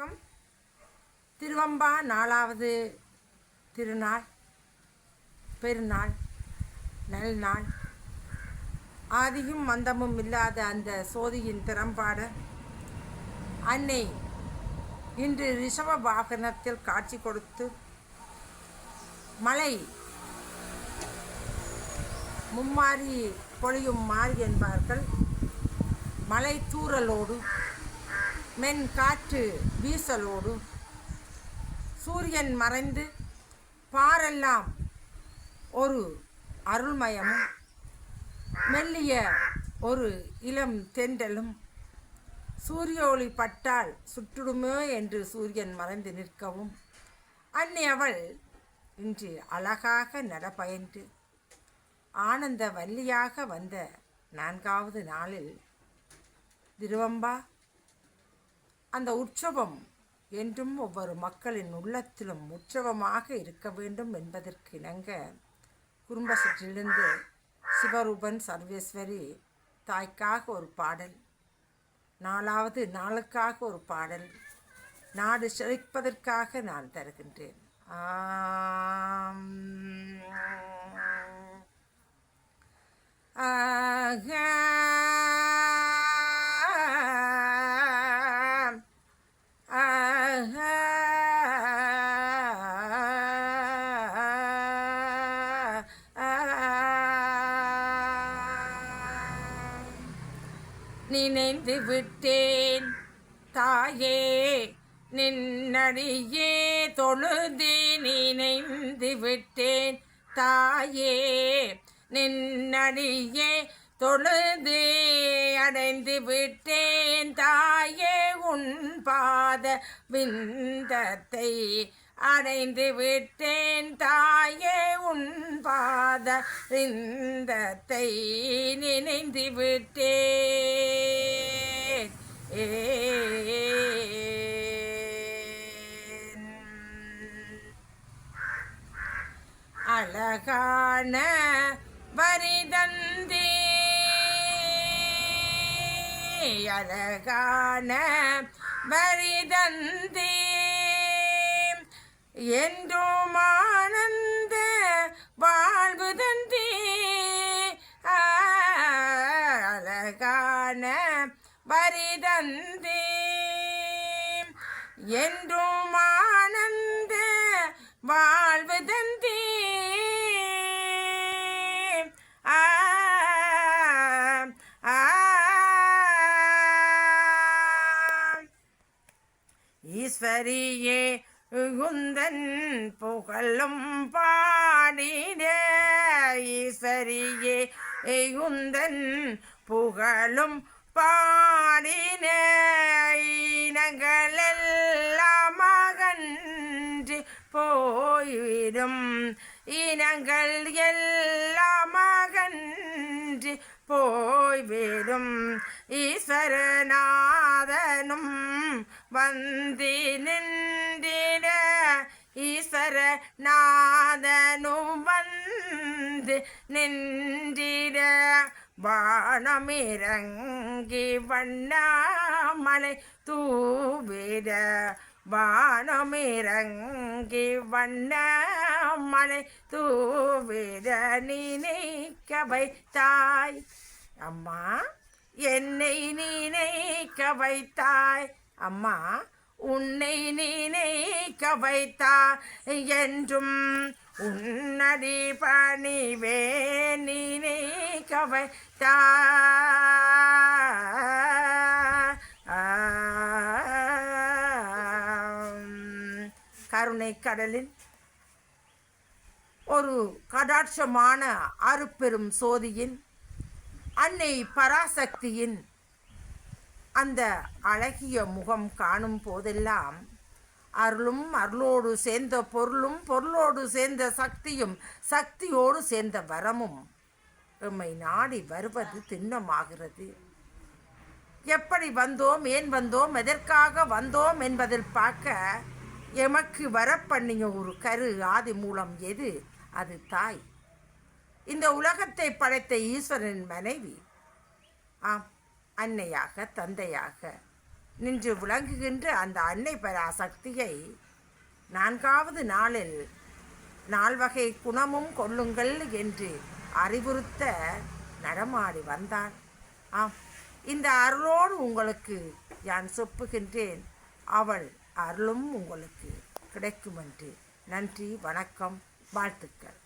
வணக்கம். திருவம்பா நாலாவது திருநாள் பெருநாள் நல்நாள். ஆதியும் மந்தமும் இல்லாத அந்த சோதியின் திறம்பாட. அன்னை இன்று ரிஷப வாகனத்தில் காட்சி கொடுத்து மலை மும்மாறி பொழியும் மாறி என்பார்கள். மலை தூறலோடு மென் காற்று வீசலோடு சூரியன் மறைந்து பாரெல்லாம் ஒரு அருள்மயமும் மெல்லிய ஒரு இளம் தென்றலும் சூரிய ஒளி பட்டால் சுட்டுடுமே என்று சூரியன் மறைந்து நிற்கவும் அன்னை அவள் இன்று அழகாக நடப்பயன்று. ஆனந்த வள்ளியாக வந்த நான்காவது நாளில் திருவம்பா அந்த உற்சவம் என்றும் ஒவ்வொரு மக்களின் உள்ளத்திலும் உற்சவமாக இருக்க வேண்டும் என்பதற்கு இணங்க குடும்ப சுற்றிலிருந்து சிவரூபன் சர்வேஸ்வரி தாய்க்காக ஒரு பாடல் நாலாவது நாளுக்காக ஒரு பாடல் நாடு செழிப்பதற்காக நான் தருகின்றேன் ஆம். நினைந்து விட்டேன். தாயே நின்னடியே தொழுது நினைந்து விட்டேன். தாயே நின்னடியே தொழுது அடைந்து விட்டேன். தாயே உன் பாத விந்தத்தை அடைந்து விட்டேன். தாயே உன் பாத விந்தத்தை நினைந்து விட்டேன். அழகான வரிதந்தி? அழகான வரிதந்தி? என்றும் ஆனந்த வாழ்வு தந்தி. அழகான வரிதந்தே என்றும் ஆனந்த வாழ்வு தந்தே ஈஸ்வரியே உந்தன் புகழும் பாடிட. ஈஸ்வரியே உந்தன் புகழும் பாடின இனங்களெல்லாம் அகன்று போய்விடும் இனங்கள் எல்லாம் அகன்று போய்விடும். ஈஸ்வரநாதனும் வந்தி நின்றிட ஈஸ்வரநாதனும் வந்து நின்றிட வானமிரங்க வானமிறங்கி வண்ணாமலை தூவிட வானமிறங்கி வண்ணாமலை தூவிட நினைக்க வைத்தாய் அம்மா என்னை நினைக்க வைத்தாய் அம்மா உன்னை நினைக்க வைத்தாய் என்றும் உன்னடி பணிவே நினைக்க வைத்தாய் கருணை கடலின் ஒரு கடாட்சமான அருப்பெரும் சோதியின் அன்னை பராசக்தியின் அந்த அழகிய முகம் காணும் போதெல்லாம் அருளும் அருளோடு சேர்ந்த பொருளும் பொருளோடு சேர்ந்த சக்தியும் சக்தியோடு சேர்ந்த வரமும் எம்மை நாடி வருவது திண்ணமாகிறது. எப்படி வந்தோம் ஏன் வந்தோம் எதற்காக வந்தோம் என்பதில் பார்க்க எமக்கு வரப்பண்ணிய ஒரு கரு ஆதி மூலம் எது? அது தாய். இந்த உலகத்தை படைத்த ஈஸ்வரன் மனைவி. ஆம் அன்னையாக தந்தையாக. நின்று விளங்குகின்ற அந்த அன்னை பராசக்தியை நான்காவது நாளில் நால்வகை குணமும் கொள்ளுங்கள் என்று அறிவுறுத்த நடமாடி வந்தார் ஆம் இந்த அருளோடு உங்களுக்கு யான் சொப்புகின்றேன். அவள் அருளும் உங்களுக்கு கிடைக்கும் என்று நன்றி வணக்கம் வாழ்த்துக்கள்.